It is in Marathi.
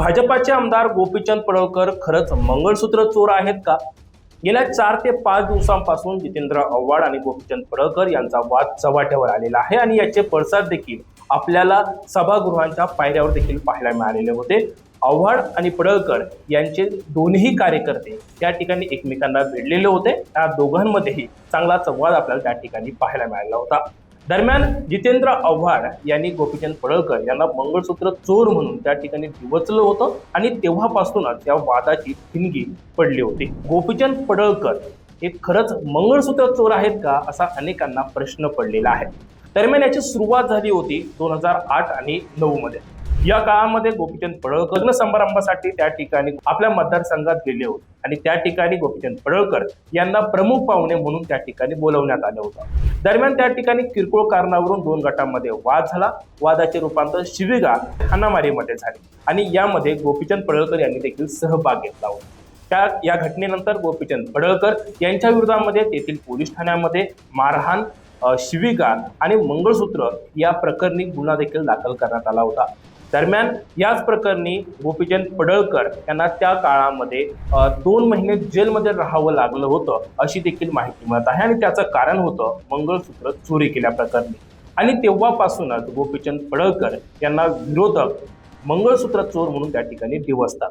भाजपाचे आमदार गोपीचंद पडळकर खरंच मंगळसूत्र चोर आहेत का? गेल्या चार ते पाच दिवसांपासून जितेंद्र आव्हाड आणि गोपीचंद पडळकर यांचा वाद चव्हाट्यावर आलेला आहे आणि याचे पडसाद देखील आपल्याला सभागृहांच्या पायऱ्यावर देखील पाहायला मिळालेले होते. आव्हाड आणि पडळकर यांचे दोन्ही कार्यकर्ते त्या ठिकाणी एकमेकांना भिडलेले होते. त्या दोघांमध्येही चांगला संवाद आपल्याला त्या ठिकाणी पाहायला मिळाला होता. दरम्यान जितेंद्र आव्हाड यांनी गोपीचंद पडळकर यांना मंगळसूत्र चोर म्हणून त्या ठिकाणी दिवचलं होतं आणि तेव्हापासूनच त्या वादाची ठिणगी पडली होती. गोपीचंद पडळकर हे खरंच मंगळसूत्र चोर आहेत का असा अनेकांना प्रश्न पडलेला आहे. दरम्यान याची सुरुवात झाली होती दोन हजार आठ आणि नऊ मध्ये. या काळामध्ये गोपीचंद पडळकर लग्न समारंभासाठी त्या ठिकाणी आपल्या मतदारसंघात गेले होते. आणि त्या ठिकाणी गोपीचंद पडळकर यांना प्रमुख पाहुणे म्हणून त्या ठिकाणी बोलवण्यात आलं होतं. दरम्यान त्या ठिकाणी किरकोळ कारणावरून दोन गटांमध्ये वाद झाला. वादाचे रूपांतर शिवीगाळ हाणामारीमध्ये झाले. आणि यामध्ये गोपीचंद पडळकर यांनी देखील सहभाग घेतला होता. त्या या घटनेनंतर गोपीचंद पडळकर यांच्या विरोधामध्ये तेथील पोलीस ठाण्यामध्ये मारहाण अ, आणि मंगळसूत्र या प्रकरणी गुन्हा देखील दाखल करण्यात आला होता. दरम्यान याच प्रकरणी गोपीचंद पडळकर यांना त्या काळामध्ये दोन महिने जेलमध्ये राहावं लागलं होतं अशी देखील माहिती मिळत आहे. आणि त्याचं कारण होतं मंगळसूत्र चोरी केल्याप्रकरणी आणि तेव्हापासूनच गोपीचंद पडळकर यांना विरोधक मंगळसूत्र चोर म्हणून त्या ठिकाणी दिवसतात.